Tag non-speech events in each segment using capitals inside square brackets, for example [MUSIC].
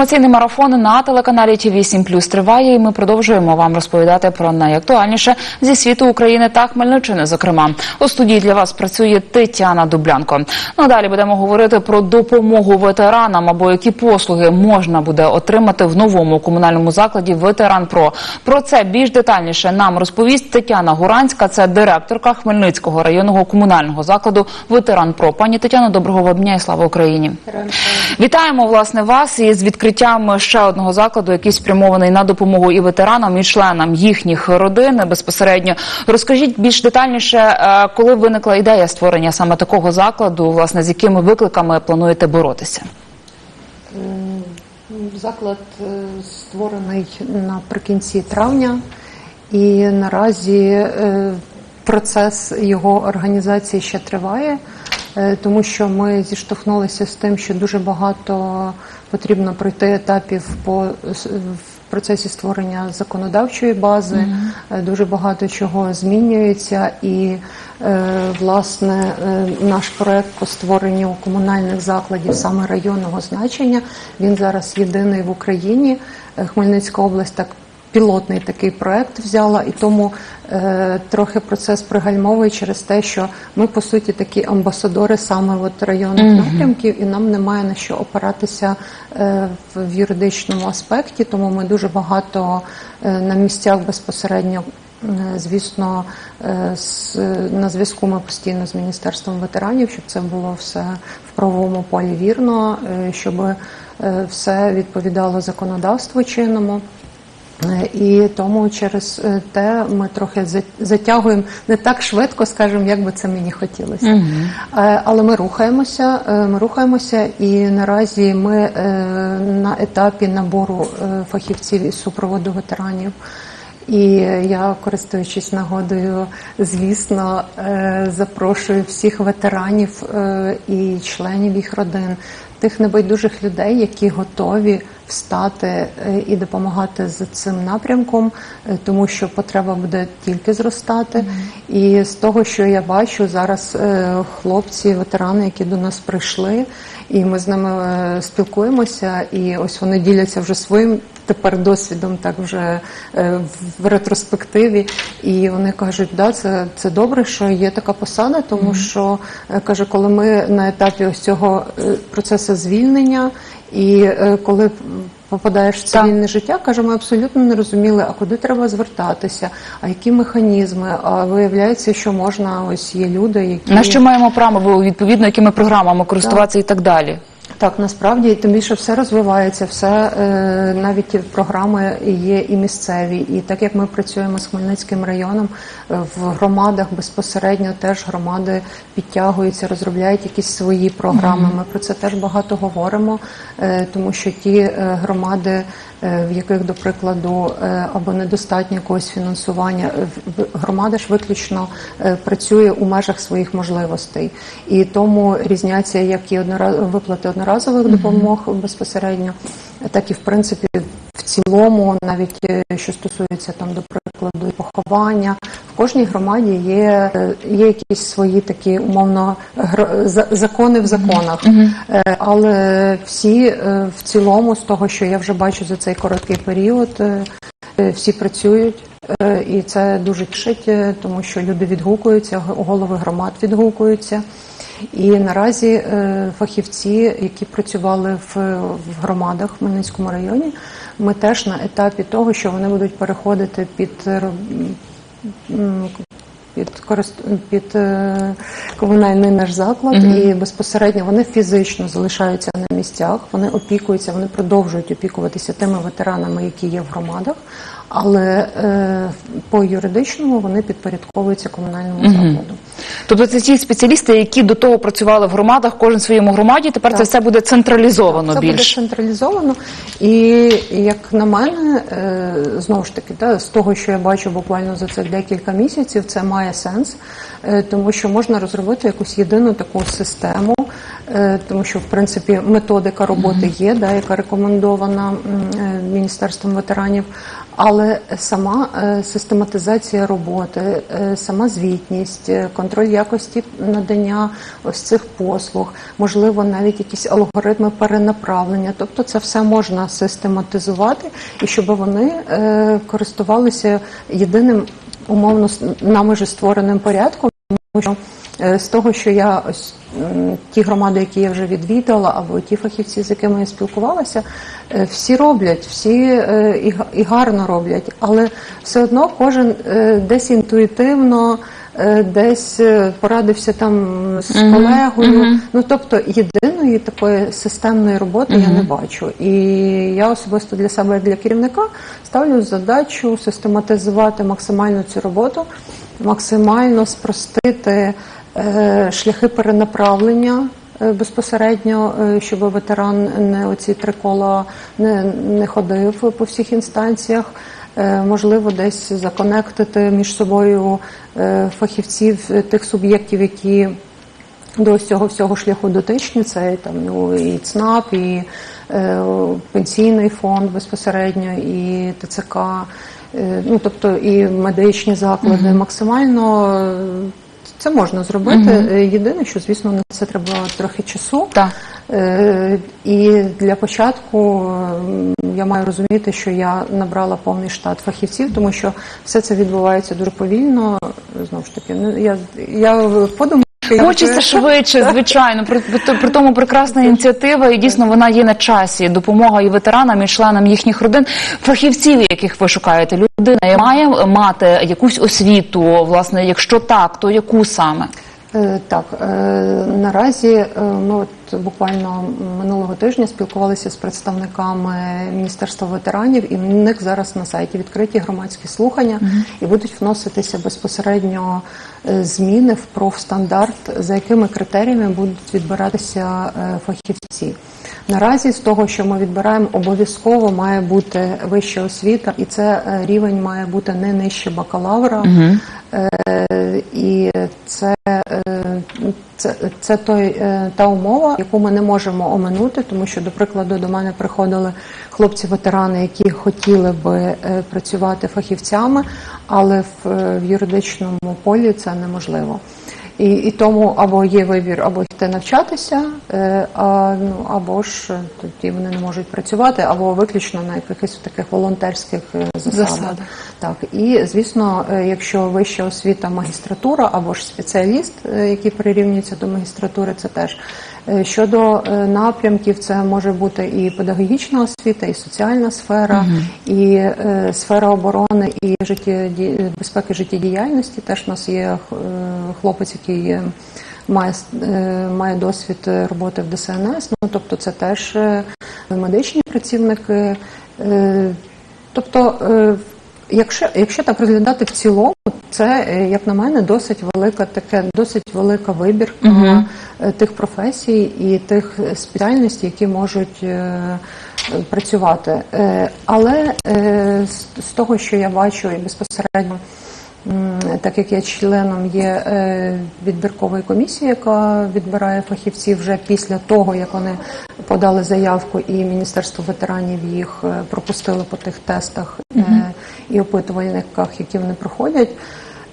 Інформаційний марафон на телеканалі ТВ 7 Плюс триває, і ми продовжуємо вам розповідати про найактуальніше зі світу України та Хмельниччини. Зокрема, у студії для вас працює Тетяна Дублянко. Ну далі будемо говорити про допомогу ветеранам або які послуги можна буде отримати в новому комунальному закладі Ветеран Про. Про це більш детальніше нам розповість Тетяна Гуранська, це директорка Хмельницького районного комунального закладу Ветеран Про. Пані Тетяно, доброго вам дня і слава Україні. Вітаємо власне вас із відкриттям ще одного закладу, який спрямований на допомогу і ветеранам, і членам їхніх родин безпосередньо. Розкажіть більш детальніше, е, коли виникла ідея створення саме такого закладу, власне, з якими викликами плануєте боротися? Заклад е, створений наприкінці травня, і наразі е, процес його організації ще триває, тому що ми зіштовхнулися з тим, що дуже багато потрібно пройти етапів по в процесі створення законодавчої бази. Е, Дуже багато чого змінюється, і е, власне е, наш проект по створенню комунальних закладів саме районного значення. Він зараз єдиний в Україні. Е, Хмельницька область так. Пілотний такий проект взяла, і тому е, трохи процес пригальмовує через те, що ми по суті такі амбасадори саме от районних напрямків, і нам немає на що опиратися е, в, в юридичному аспекті. Тому ми дуже багато е, на місцях безпосередньо. е, Звісно, е, з, на зв'язку ми постійно з міністерством ветеранів, щоб це було все в правовому полі вірно, е, щоб все відповідало законодавству чинному. Е, І тому через е, те ми трохи затягуємо не так швидко, скажімо, як би це мені хотілося. Е, Але ми рухаємося. Ми рухаємося, і наразі ми на етапі набору фахівців із супроводу ветеранів. І я, користуючись нагодою, звісно, запрошую всіх ветеранів і членів їх родин, тих небайдужих людей, які готові встати е, і допомагати з цим напрямком, е, тому що потреба буде тільки зростати. І з того, що я бачу зараз, е, хлопці, ветерани, які до нас прийшли, і ми з ними спілкуємося, і ось вони діляться вже своїм тепер досвідом, так вже е, в ретроспективі. І вони кажуть, да, це, це добре, що є така посада, тому що е, каже, коли ми на етапі ось цього е, процесу звільнення, і коли попадаєш в цивільне життя, каже, ми абсолютно не розуміли, а куди треба звертатися, а які механізми. А виявляється, що можна, ось є люди, які На що маємо право відповідно, якими програмами користуватися і так далі? Так, насправді тим більше все розвивається, все е, навіть програми є і місцеві. І так як ми працюємо з Хмельницьким районом е, в громадах безпосередньо теж громади підтягуються, розробляють якісь свої програми. Ми про це теж багато говоримо, е, тому що ті громади, в яких, до прикладу, е, або недостатньо якогось фінансування, е, громада ж виключно е, працює у межах своїх можливостей, і тому різняться як і однора... виплати одноразових допомог безпосередньо, так і в принципі в цілому, навіть е, що стосується там, до прикладу, поховання. В кожній громаді є, е, є якісь свої такі умовно закони в законах, Е, але всі в цілому, з того, що я вже бачу за цей короткий період, всі працюють. І це дуже тішить, тому що люди відгукуються, голови громад відгукуються. І наразі е, фахівці, які працювали в, громадах в Хмельницькому районі, ми теж на етапі того, що вони будуть переходити під е, під під е, комунальний наш заклад, і безпосередньо вони фізично залишаються на місцях, вони опікуються, вони продовжують опікуватися тими ветеранами, які є в громадах, але е, по юридичному вони підпорядковуються комунальному закладу. Тобто це ті спеціалісти, які до того працювали в громадах, кожен в своєму громаді. Тепер це все буде централізовано Це більш. буде централізовано, і як на мене, е, знову ж таки, та, з того, що я бачу буквально за цих декілька місяців, це має сенс, е, тому що можна розробити якусь єдину таку систему, тому що в принципі методика роботи є, да, яка рекомендована міністерством ветеранів. Але сама е, систематизація роботи, е, сама звітність, е, контроль якості надання ось цих послуг, можливо, навіть якісь алгоритми перенаправлення. Тобто, це все можна систематизувати і щоб вони користувалися єдиним умовно нами же створеним порядком. Тому що з того, що я ось ті громади, які я вже відвідала, або ті фахівці, з якими я спілкувалася, е, всі роблять, всі е, і гарно роблять, але все одно кожен е, десь інтуїтивно. е, Десь е, порадився там з колегою. Ну тобто єдиної такої системної роботи я не бачу. І я особисто для себе, як для керівника, ставлю задачу систематизувати максимально цю роботу, максимально спростити е, шляхи перенаправлення е, безпосередньо, е, щоб ветеран не оці три кола не, не ходив по всіх інстанціях. Е, Можливо, десь законектити між собою е, фахівців е, тих суб'єктів, які до цього всього шляху дотичні, це там ну, і ЦНАП, і е, пенсійний фонд безпосередньо, і ТЦК, е, ну тобто і медичні заклади. Максимально е, це можна зробити. Угу. Єдине, що звісно на це треба трохи часу. Так. Е, І для початку я маю розуміти, що я набрала повний штат фахівців, тому що все це відбувається дуже повільно. Знову ж таки, ну я я подумаю. Хочеться швидше, звичайно. При, при тому прекрасна ініціатива, і дійсно вона є на часі. Допомога і ветеранам, і членам їхніх родин, фахівців, яких ви шукаєте. Людина має мати якусь освіту, власне, якщо так, то яку саме? Е, Так, е, наразі е, ми от буквально минулого тижня спілкувалися з представниками Міністерства ветеранів, і в них зараз на сайті відкриті громадські слухання і будуть вноситися безпосередньо зміни в профстандарт, за якими критеріями будуть відбиратися фахівці. Наразі з того, що ми відбираємо, обов'язково має бути вища освіта, і це е, рівень має бути не нижче бакалавра. Е, І це, е, це, це той, та умова, яку ми не можемо оминути, тому що, до прикладу, до мене приходили хлопці-ветерани, які хотіли би працювати фахівцями, але в, в юридичному полі це неможливо. І, і тому або є вибір, або йти навчатися, е, а, ну, або ж е, тоді вони не можуть працювати, або виключно на якихось таких волонтерських е, засадах. Так, і звісно, якщо вища освіта магістратура або ж спеціаліст, який прирівнюється до магістратури, це теж. Е, Щодо е, напрямків, це може бути і педагогічна освіта, і соціальна сфера, і е, сфера оборони, і життєді- безпеки життєдіяльності. Теж у нас є хлопець, який е, має, має досвід роботи в ДСНС. Ну тобто, це теж медичні працівники. Тобто, якщо, якщо так розглядати в цілому, це, е, як на мене, досить велика таке, досить велика вибірка е, тих професій і тих спеціальностей, які можуть е, працювати. Е, Але е, з, з того, що я бачу, і безпосередньо. Так як я членом є відбіркової комісії, яка відбирає фахівців вже після того, як вони подали заявку, і Міністерство ветеранів їх пропустило по тих тестах е, і опитувальниках, які вони проходять.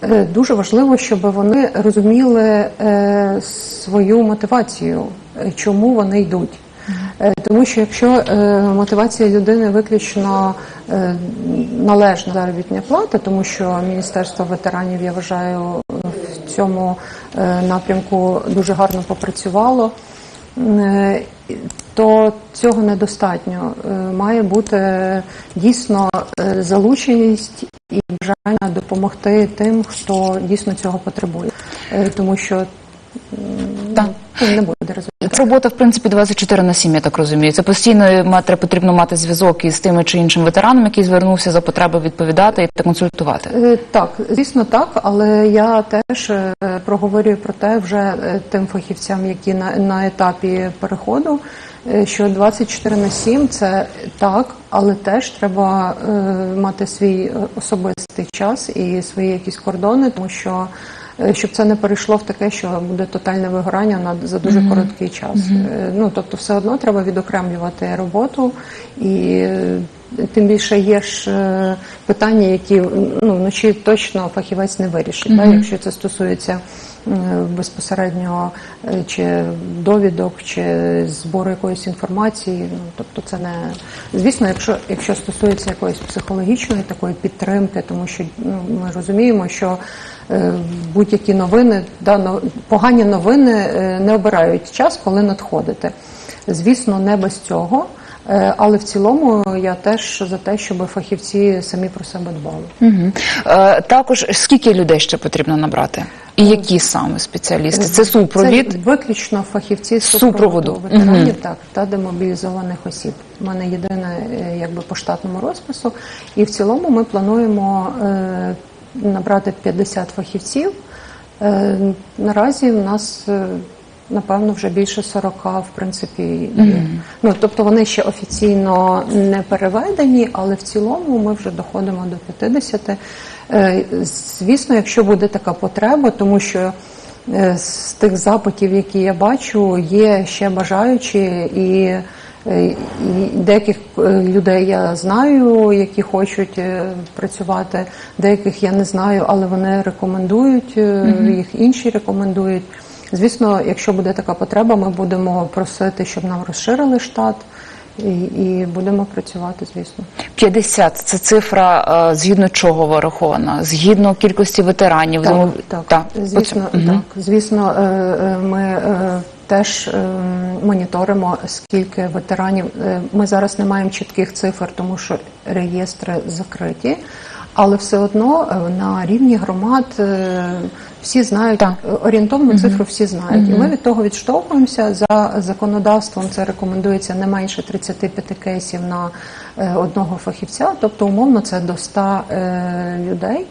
Е, Дуже важливо, щоб вони розуміли е, свою мотивацію, е, чому вони йдуть. Тому що якщо мотивація людини виключно належна заробітня плата, тому що Міністерство ветеранів, я вважаю, в цьому напрямку дуже гарно попрацювало, то цього недостатньо. Е, Має бути дійсно е, залученість і бажання допомогти тим, хто дійсно цього потребує, Е, тому що Так. ну, не буде результату. Робота, в принципі, 24 на 7, я так розумію. Це постійно мати, потрібно мати зв'язок із тими чи іншим ветераном, який звернувся за потреби відповідати та консультувати. Е, Так, звісно, так, але я теж е, проговорюю про те вже е, тим фахівцям, які на, на етапі переходу, що 24 на 7 це так, але теж треба е, мати свій особистий час і свої якісь кордони, тому що щоб це не перейшло в таке, що буде тотальне вигорання на за дуже короткий час. Е, Ну тобто, все одно треба відокремлювати роботу і. е, Тим більше є ж е, питання, які ну, вночі точно фахівець не вирішить. Так? Якщо це стосується м, безпосередньо е, чи довідок, чи збору якоїсь інформації. Ну тобто, це не звісно, якщо якщо стосується якоїсь психологічної такої підтримки, тому що ну, ми розуміємо, що е, будь-які новини, да, погані новини е, не обирають час, коли надходити. Звісно, не без цього. Е, Але в цілому я теж за те, щоб фахівці самі про себе дбали. Угу. Е, також скільки людей ще потрібно набрати? І які саме спеціалісти? Це супровід? Це виключно фахівці Супроводу. супроводу ветеранів так, та демобілізованих осіб. У мене єдине е, якби по штатному розпису. І в цілому ми плануємо е, набрати 50 фахівців. Е, наразі в нас. е, Напевно, вже більше 40, в принципі, є. Ну тобто вони ще офіційно не переведені, але в цілому ми вже доходимо до 50. Е, Звісно, якщо буде така потреба, тому що з тих запитів, які я бачу, є ще бажаючі і. Е, деяких е, людей я знаю, які хочуть е, працювати, деяких я не знаю, але вони рекомендують, їх інші рекомендують. Звісно, якщо буде така потреба, ми будемо просити, щоб нам розширили штат, і, і будемо працювати, звісно. 50 – це цифра, згідно чого вирахована? Згідно кількості ветеранів? Так, так, так. звісно, так. Звісно, ми теж е, моніторимо, скільки ветеранів. Е, Ми зараз не маємо чітких цифр, тому що реєстри закриті. Але все одно е, на рівні громад е, всі знають Так. орієнтовну цифру, всі знають. І ми від того відштовхуємося за законодавством. Це рекомендується не менше 35 кейсів на одного фахівця, тобто умовно це до 100 е, людей.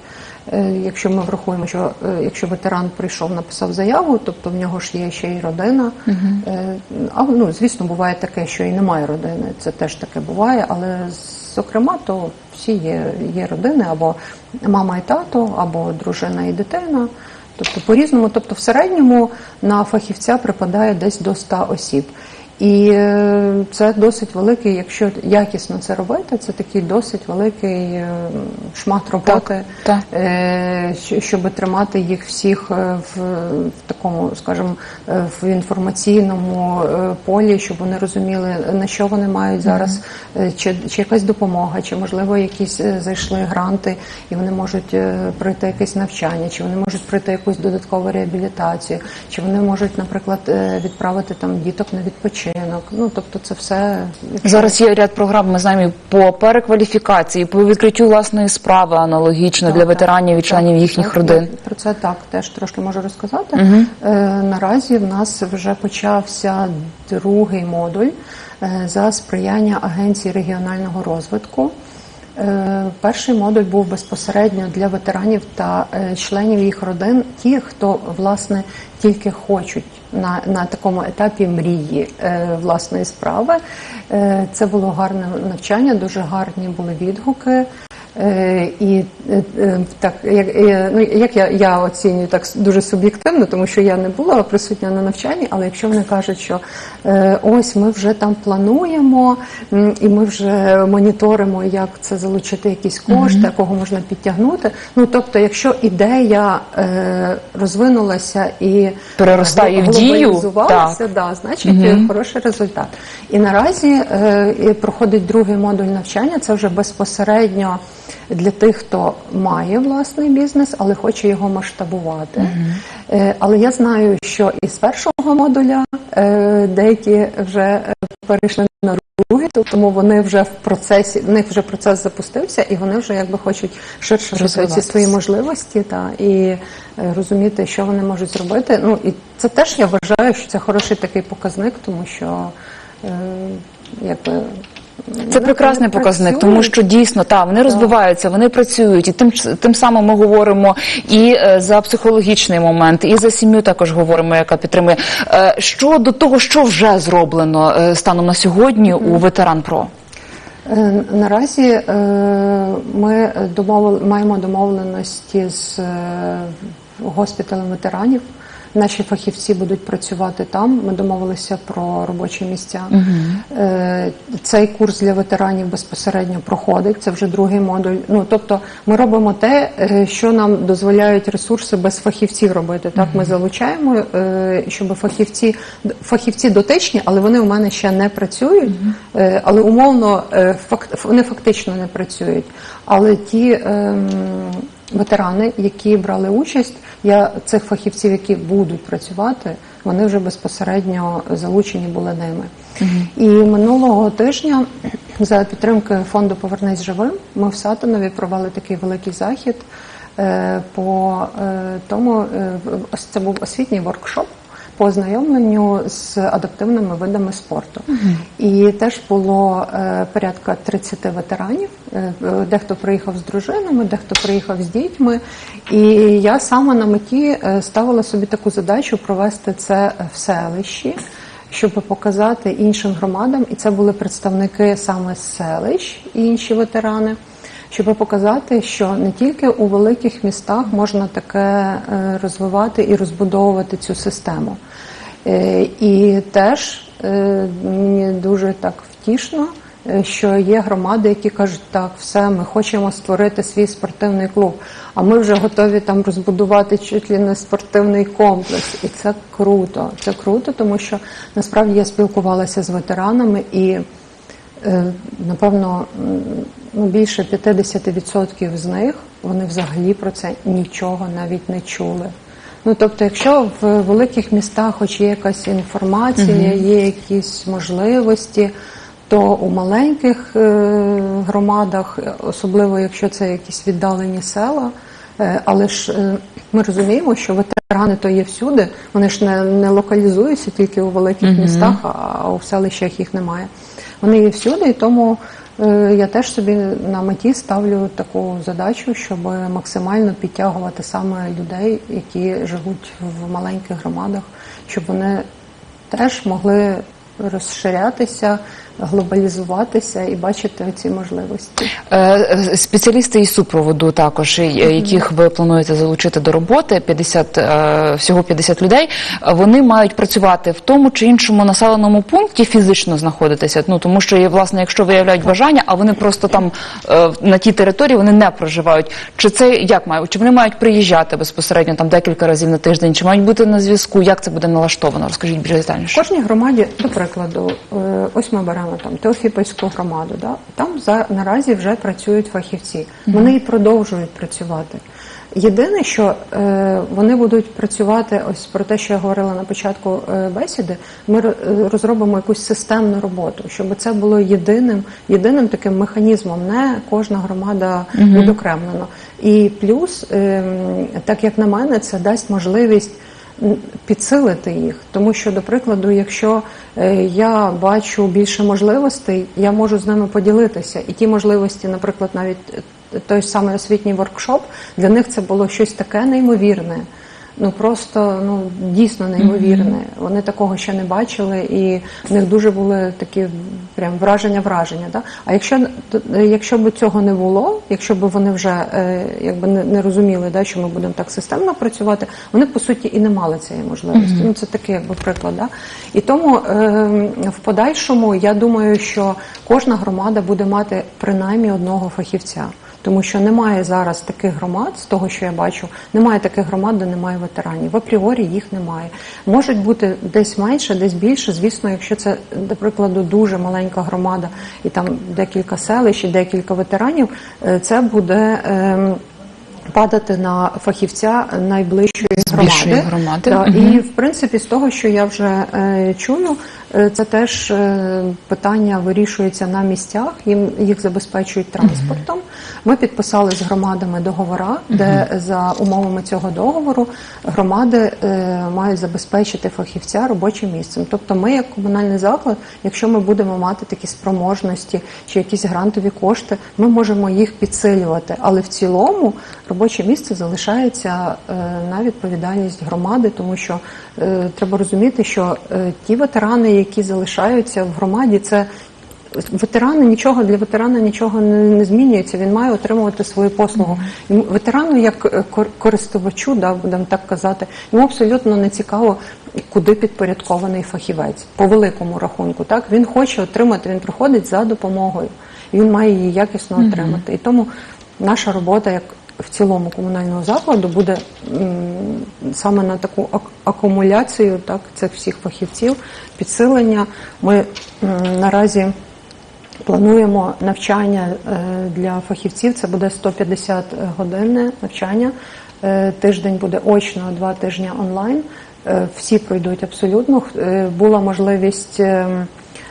Е, Якщо ми врахуємо, що е, якщо ветеран прийшов, написав заяву, тобто в нього ж є ще й родина. Е, А ну звісно, буває таке, що і немає родини. Це теж таке буває, але зокрема, то всі є, є родини або мама і тато, або дружина і дитина. Тобто по-різному, тобто в середньому на фахівця припадає десь до 100 осіб. І е, це досить великий, якщо якісно це робити, це такий досить великий е, шмат роботи, так. е, щ- щоб тримати їх всіх е, в, в такому, скажімо, е, в інформаційному е, полі, щоб вони розуміли, на що вони мають зараз, е, чи, чи якась допомога, чи можливо якісь е, зайшли гранти, і вони можуть е, пройти якесь навчання, чи вони можуть пройти якусь додаткову реабілітацію, чи вони можуть, наприклад, е, відправити там діток на відпочинок. Ну тобто, це все Зараз є ряд програм, ми знаємо, по перекваліфікації, по відкриттю власної справи аналогічно Так, для ветеранів і так, членів їхніх так, родин. Про це так теж трошки можу розказати. Е, наразі в нас вже почався другий модуль е, за сприяння Агенції регіонального розвитку. Е, Перший модуль був безпосередньо для ветеранів та членів їх родин, ті, хто власне тільки хочуть на, на такому етапі мрії е, власної справи. Е, Це було гарне навчання, дуже гарні були відгуки. Е, І е, е, так, як, ну, як я, я оцінюю так дуже суб'єктивно, тому що я не була присутня на навчанні, але якщо вони кажуть, що ось ми вже там плануємо, і ми вже моніторимо, як це залучити якісь кошти, кого можна підтягнути. Ну тобто, якщо ідея розвинулася і Переростає в дію, так. да, значить е, хороший результат. І наразі проходить другий модуль навчання. Це вже безпосередньо для тих, хто має власний бізнес, але хоче його масштабувати. Е, але я знаю, що із першого модуля е, деякі вже перейшли на другий, тому вони вже в процесі, в них вже процес запустився, і вони вже якби хочуть ширше розвивати свої можливості та і е, розуміти, що вони можуть зробити. Ну і це теж я вважаю, що це хороший такий показник, тому що якби Це прекрасний показник, тому що дійсно та вони розвиваються, вони працюють, і тим тим самим ми говоримо і е, за психологічний момент, і за сім'ю також говоримо, яка підтримує. Е, Щодо того, що вже зроблено е, станом на сьогодні у ветеран ПРО. Наразі ми домовили, маємо домовленості з госпіталем ветеранів. Наші фахівці будуть працювати там. Ми домовилися про робочі місця. Е, Цей курс для ветеранів безпосередньо проходить. Це вже другий модуль. Ну тобто, ми робимо те, е, що нам дозволяють ресурси без фахівців робити. Так, ми залучаємо, е, щоб фахівці фахівці дотичні, але вони у мене ще не працюють. Е, Але умовно факт вони фактично не працюють. Але ті ем, ветерани, які брали участь, я цих фахівців, які будуть працювати, вони вже безпосередньо залучені були ними. І минулого тижня за підтримки фонду Повернись живим ми в Сатанові провели такий великий захід е, по е, тому, е, це був освітній воркшоп по ознайомленню з адаптивними видами спорту. І теж було е, порядка 30 ветеранів. Е, е, Дехто приїхав з дружинами, дехто приїхав з дітьми. І я сама на меті е, ставила собі таку задачу провести це в селищі. Щоб показати іншим громадам, і це були представники саме селищ і інші ветерани, щоб показати, що не тільки у великих містах можна таке е, розвивати і розбудовувати цю систему. Е, І теж е, мені дуже так втішно, що є громади, які кажуть, так, все, ми хочемо створити свій спортивний клуб, а ми вже готові там розбудувати чуть ли не спортивний комплекс. І це круто. Це круто, тому що насправді я спілкувалася з ветеранами і. Е, Напевно, ну, більше 50% з них вони взагалі про це нічого навіть не чули. Ну тобто, якщо в великих містах хоч є якась інформація, є якісь можливості, то у маленьких е, громадах, особливо якщо це якісь віддалені села, е, але ж ми розуміємо, що ветерани то є всюди, вони ж не, не локалізуються тільки у великих містах, а у селищах їх немає. Вони є всюди, і тому е, я теж собі на меті ставлю таку задачу, щоб максимально підтягувати саме людей, які живуть в маленьких громадах, щоб вони теж могли розширятися, глобалізуватися і бачити ці можливості. Е, Спеціалісти із супроводу також, е, яких ви плануєте залучити до роботи, 50, е, всього 50 людей, вони мають працювати в тому чи іншому населеному пункті, фізично знаходитися. Ну тому що власне, якщо виявляють бажання, а вони просто там на тій території вони не проживають. Чи це як має? Чи вони мають приїжджати безпосередньо там декілька разів на тиждень? Чи мають бути на зв'язку? Як це буде налаштовано? Розкажіть більш В кожній громаді, до прикладу, ось ми беремо там Теофіпольську громаду. Да? Там за наразі вже працюють фахівці. Вони і продовжують працювати. Єдине, що е, вони будуть працювати, ось про те, що я говорила на початку е, бесіди, ми е, розробимо якусь системну роботу, щоб це було єдиним, єдиним таким механізмом, не кожна громада відокремлено. І плюс, е, так як на мене, це дасть можливість підсилити їх. Тому що, до прикладу, якщо е, я бачу більше можливостей, я можу з ними поділитися. І ті можливості, наприклад, навіть е, той самий освітній воркшоп, для них це було щось таке неймовірне. Ну просто ну дійсно неймовірне. Вони такого ще не бачили, і в них дуже були такі прям враження, враження. Да? А якщо якщо б цього не було, якщо б вони вже е, якби не, не розуміли, да, що ми будемо так системно працювати, вони по суті і не мали цієї можливості. Ну це такий якби приклад. Да? І тому е, в подальшому я думаю, що кожна громада буде мати принаймні одного фахівця. Тому що немає зараз таких громад, з того, що я бачу, немає таких громад, де немає ветеранів. В апріорі їх немає. Можуть бути десь менше, десь більше. Звісно, якщо це, до прикладу, дуже маленька громада, і там декілька селищ, і декілька ветеранів, е, це буде. ем, Падати на фахівця найближчої громади, громади. Да, Мгм. і в принципі з того, що я вже е, чую, Е, Це теж е, питання вирішується на місцях, їм їх забезпечують транспортом. Ми підписали з громадами договора, де за умовами цього договору громади е, мають забезпечити фахівця робочим місцем. Тобто, ми, як комунальний заклад, якщо ми будемо мати такі спроможності чи якісь грантові кошти, ми можемо їх підсилювати. Але в цілому робоче місце залишається е, на відповідальність громади, тому що е, треба розуміти, що е, ті ветерани, які залишаються в громаді, це ветерани нічого для ветерана нічого не, не змінюється. Він має отримувати свою послугу. Йому ветерану, як е, користувачу, да, будемо так казати, йому абсолютно не цікаво, куди підпорядкований фахівець по великому рахунку. Так він хоче отримати, він приходить за допомогою, і він має її якісно отримати. І тому наша робота як в цілому комунального закладу буде саме на таку ак- акумуляцію так, цих всіх фахівців, підсилення. Ми наразі плануємо навчання е, для фахівців. Це буде 150 годинне навчання. Е, Тиждень буде очно, два тижні онлайн. Е, Всі пройдуть абсолютно. Була можливість.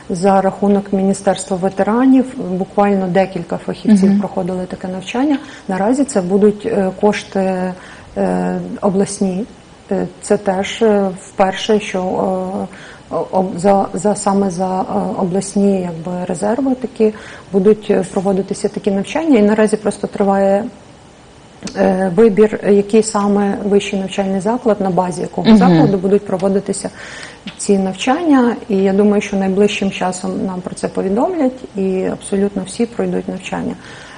За рахунок Міністерства ветеранів буквально декілька фахівців проходили таке навчання. Наразі це будуть е, кошти е, обласні. Е, Це теж вперше, що за, за саме за обласні якби резерви такі будуть проводитися такі навчання. І наразі просто триває вибір, який саме вищий навчальний заклад, на базі якого закладу будуть проводитися ці навчання. І я думаю, що найближчим часом нам про це повідомлять, і абсолютно всі пройдуть навчання.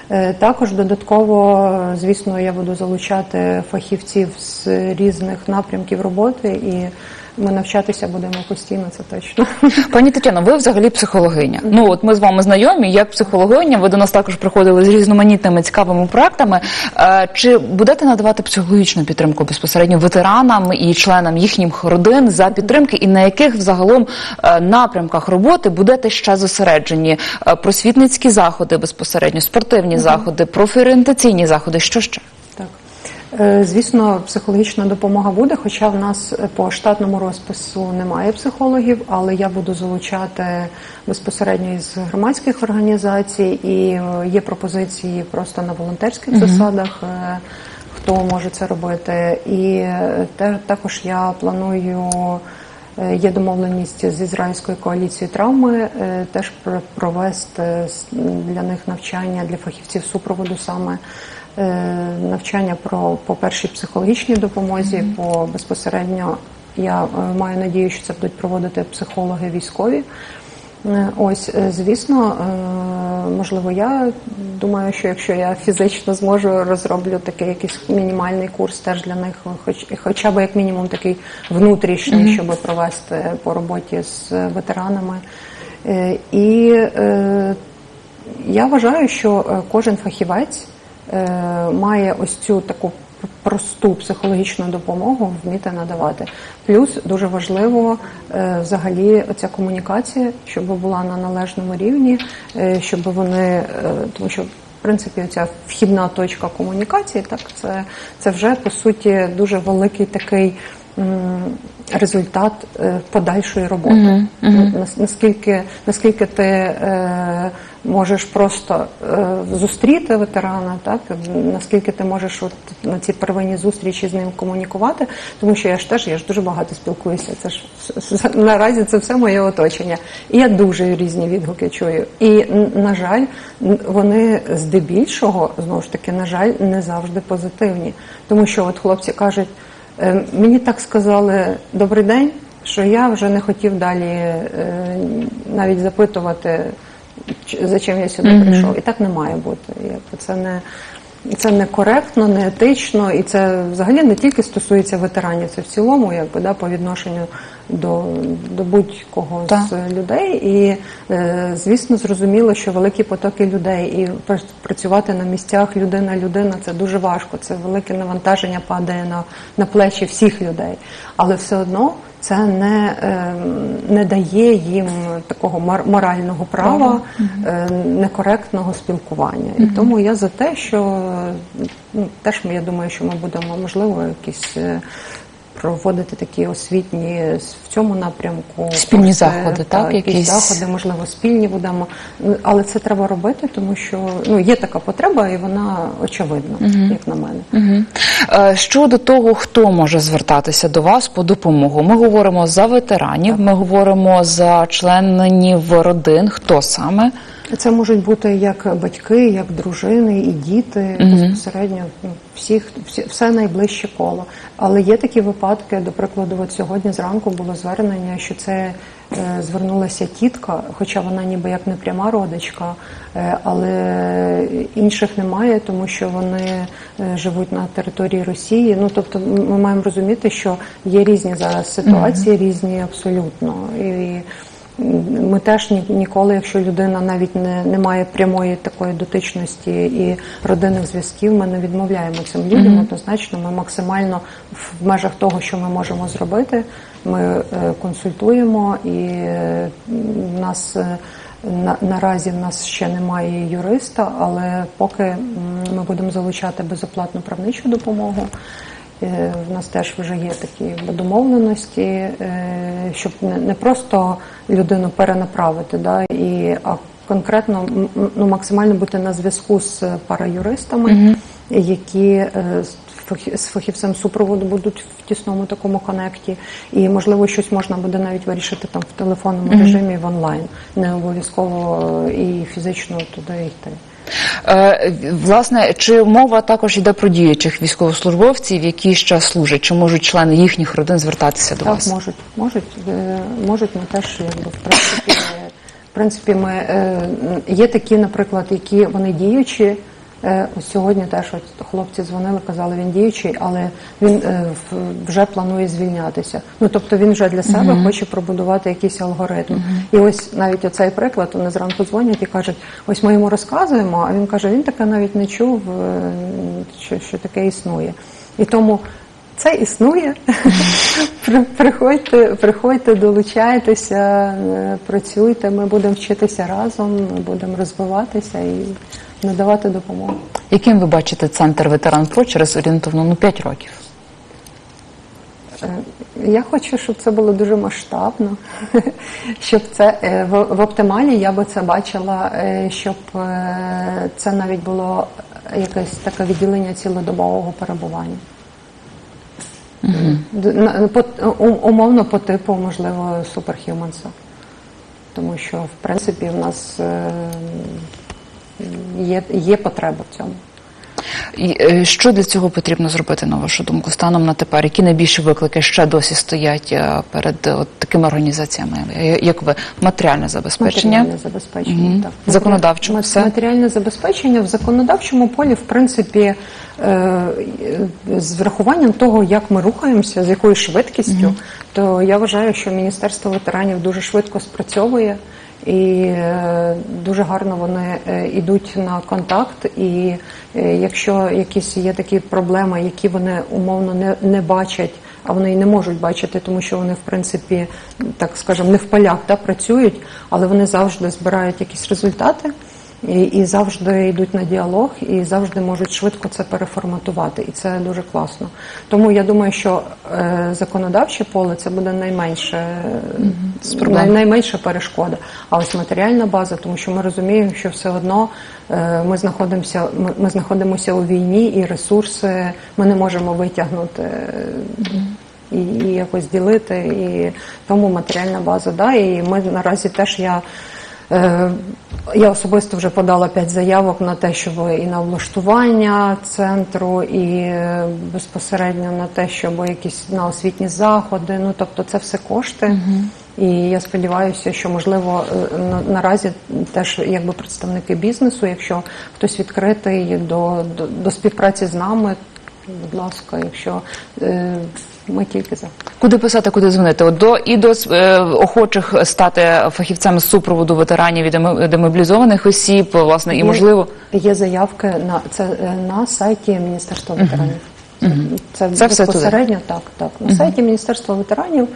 Е, Також додатково, звісно, я буду залучати фахівців з різних напрямків роботи, і ми навчатися будемо постійно, це точно. [LAUGHS] Пані Тетяно, ви взагалі психологиня. Ну от ми з вами знайомі. Як психологиня, ви до нас також приходили з різноманітними цікавими проектами. Е, Чи будете надавати психологічну підтримку безпосередньо ветеранам і членам їхніх родин за підтримки, і на яких взагалом е, напрямках роботи будете ще зосереджені? Е, Просвітницькі заходи безпосередньо, спортивні заходи, профорієнтаційні заходи. Що ще? Е, Звісно, психологічна допомога буде, хоча в нас по штатному розпису немає психологів, але я буду залучати безпосередньо із громадських організацій і е, є пропозиції просто на волонтерських засадах. е, Хто може це робити, і також я планую Є домовленість з ізраїльською коаліцією травми теж про- провести для них навчання для фахівців супроводу саме навчання про по першій психологічній допомозі, по безпосередньо я е, маю надію, що це будуть проводити психологи військові. Е, Ось, е, звісно, е, можливо, я думаю, що якщо я фізично зможу, розроблю такий якийсь мінімальний курс теж для них, хоч хоча б як мінімум такий внутрішній, щоб провести по роботі з ветеранами. Е, І е, я вважаю, що е, кожен фахівець е, має ось цю таку просту психологічну допомогу вміти надавати. Плюс дуже важливо е, взагалі ця комунікація, щоб була на належному рівні, е, щоб вони, е, тому що. В принципі, ця вхідна точка комунікації, так це, це вже по суті дуже великий такий результат е, подальшої роботи. Нас- Наскільки, наскільки ти е, можеш просто е, зустріти ветерана, так наскільки ти можеш от на ці первинні зустрічі з ним комунікувати, тому що я ж теж я ж дуже багато спілкуюся. Це ж наразі це все моє оточення. І я дуже різні відгуки чую. І на жаль, вони здебільшого знову ж таки, на жаль, не завжди позитивні, тому що от хлопці кажуть. Е, Мені так сказали добрий день, що я вже не хотів далі е, навіть запитувати, за чим я сюди прийшов. І так не має бути. Це не це не коректно, не етично, і це взагалі не тільки стосується ветеранів, це в цілому, якби да, по відношенню до, до будь-кого з людей. І е, звісно, зрозуміло, що великі потоки людей і працювати на місцях людина людина це дуже важко. Це велике навантаження падає на, на плечі всіх людей. Але все одно це не, е, не дає їм такого морального права е, некоректного спілкування. І тому я за те, що ну, теж я думаю, що ми будемо можливо якісь. Проводити такі освітні в цьому напрямку Спільні курси, заходи, так, якісь якісь? заходи, можливо, спільні будемо. Ну, Але це треба робити, тому що ну є така потреба, і вона очевидна, як на мене. Е, Щодо того, хто може звертатися до вас по допомогу, ми говоримо за ветеранів, ми говоримо за членів родин. Хто саме? Це можуть бути як батьки, як дружини і діти безпосередньо ну, всіх, всі, все найближче коло. Але є такі випадки, до прикладу, от сьогодні зранку було звернення, що це е, звернулася тітка, хоча вона ніби як не пряма родичка, е, але інших немає, тому що вони е, живуть на території Росії. Ну тобто, ми маємо розуміти, що є різні зараз ситуації, різні абсолютно. І, ми теж ніколи, якщо людина навіть не, не має прямої такої дотичності і родинних зв'язків, ми не відмовляємо цим людям. Однозначно, ми максимально в межах того, що ми можемо зробити, ми е, консультуємо і е, в нас. е, на, наразі в нас ще немає юриста, але поки ми будемо залучати безоплатну правничу допомогу. Е, В нас теж вже є такі домовленості, е, щоб не, просто людину перенаправити, да, і, а конкретно ну, максимально бути на зв'язку з параюристами, які е, з фахі- з фахівцем супроводу будуть в тісному такому конекті, і можливо щось можна буде навіть вирішити там в телефонному режимі в онлайн, не обов'язково і фізично туди йти. Е, Власне, чи мова також йде про діючих військовослужбовців, які ще служать, чи можуть члени їхніх родин звертатися до Так, вас? можуть, можуть, е, можуть, ми теж якби в принципі, в принципі, ми е, є такі, наприклад, які вони діючі. Е, Ось сьогодні теж от хлопці дзвонили, казали, він діючий, але він е, вже планує звільнятися. Ну тобто він вже для себе хоче пробудувати якийсь алгоритм. І ось навіть оцей приклад, вони зранку дзвонять і кажуть, ось ми йому розказуємо, а він каже, він таке навіть не чув, е, що, що таке існує. І тому це існує. При- Приходьте, приходьте, долучайтеся, працюйте. Ми будемо вчитися разом, будемо розвиватися і надавати допомогу. Яким ви бачите центр ветеран ПРО через орієнтовно ну, 5 років? Е, Я хочу, щоб це було дуже масштабно, [LAUGHS] щоб це е, в, оптималі я би це бачила, е, щоб це навіть було якесь таке відділення цілодобового перебування. Д- на- по- у- Умовно по типу, можливо, суперхюманса. Тому що, в принципі, в нас є, є потреба в цьому. І, е, Що для цього потрібно зробити, на вашу думку, станом на тепер? Які найбільші виклики ще досі стоять е, перед е, от такими організаціями, як ви матеріальне забезпечення? Матеріальне забезпечення. Мгм. Так. Законодавчо Мат- все? Матеріальне забезпечення в законодавчому полі, в принципі, з врахуванням того, як ми рухаємося, з якою швидкістю, то я вважаю, що Міністерство ветеранів дуже швидко спрацьовує. І е, дуже гарно вони е, йдуть на контакт. І е, якщо якісь є такі проблеми, які вони умовно не, не бачать, а вони і не можуть бачити, тому що вони, в принципі, так скажемо, не в полях да, працюють, але вони завжди збирають якісь результати і, і завжди йдуть на діалог, і завжди можуть швидко це переформатувати. І це дуже класно. Тому я думаю, що е, законодавче поле це буде найменше, най, найменша перешкода. А ось матеріальна база, тому що ми розуміємо, що все одно е, ми знаходимося, ми, ми знаходимося у війні, і ресурси ми не можемо витягнути. е, І, і якось ділити, і тому матеріальна база, да, і ми наразі теж я Я особисто вже подала п'ять заявок на те, щоб і на облаштування центру, і е, безпосередньо на те, щоб якісь на освітні заходи. Ну тобто, це все кошти. І я сподіваюся, що можливо е, на- наразі теж якби представники бізнесу, якщо хтось відкритий до, до, до співпраці з нами, будь ласка, якщо е, ми тільки за. Куди писати, куди дзвонити? От до і до е, охочих стати фахівцями з супроводу ветеранів і демо- демобілізованих осіб, власне, і Є- можливо. Є заявки на це е, на сайті Міністерства ветеранів. Це Це все туди? так. Так на сайті Міністерства ветеранів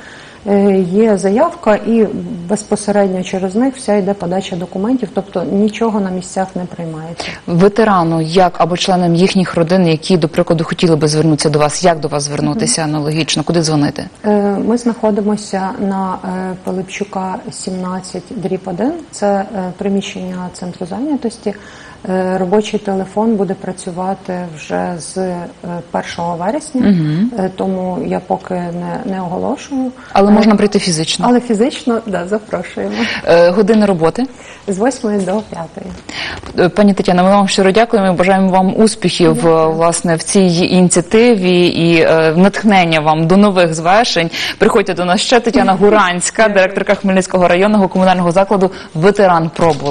є заявка, і безпосередньо через них вся йде подача документів, тобто нічого на місцях не приймається. Ветерану, як або членам їхніх родин, які, до прикладу, хотіли би звернутися до вас, як до вас звернутися аналогічно, куди дзвонити? Е, Ми знаходимося на е, Пилипчука 17 дріб 1. Це е, приміщення центру зайнятості. Е, Робочий телефон буде працювати вже з е, 1 вересня, Е, тому я поки не, не оголошую. Але Е, можна прийти фізично. Але фізично да, запрошуємо Е, Години роботи. з 8 до 5. Е, Пані Тетяна, ми вам щиро дякуємо і бажаємо вам успіхів е, власне в цій ініціативі і е, натхнення вам до нових звершень. Приходьте до нас ще Тетяна Гуранська, директорка Хмельницького районного комунального закладу ветеран Пробула.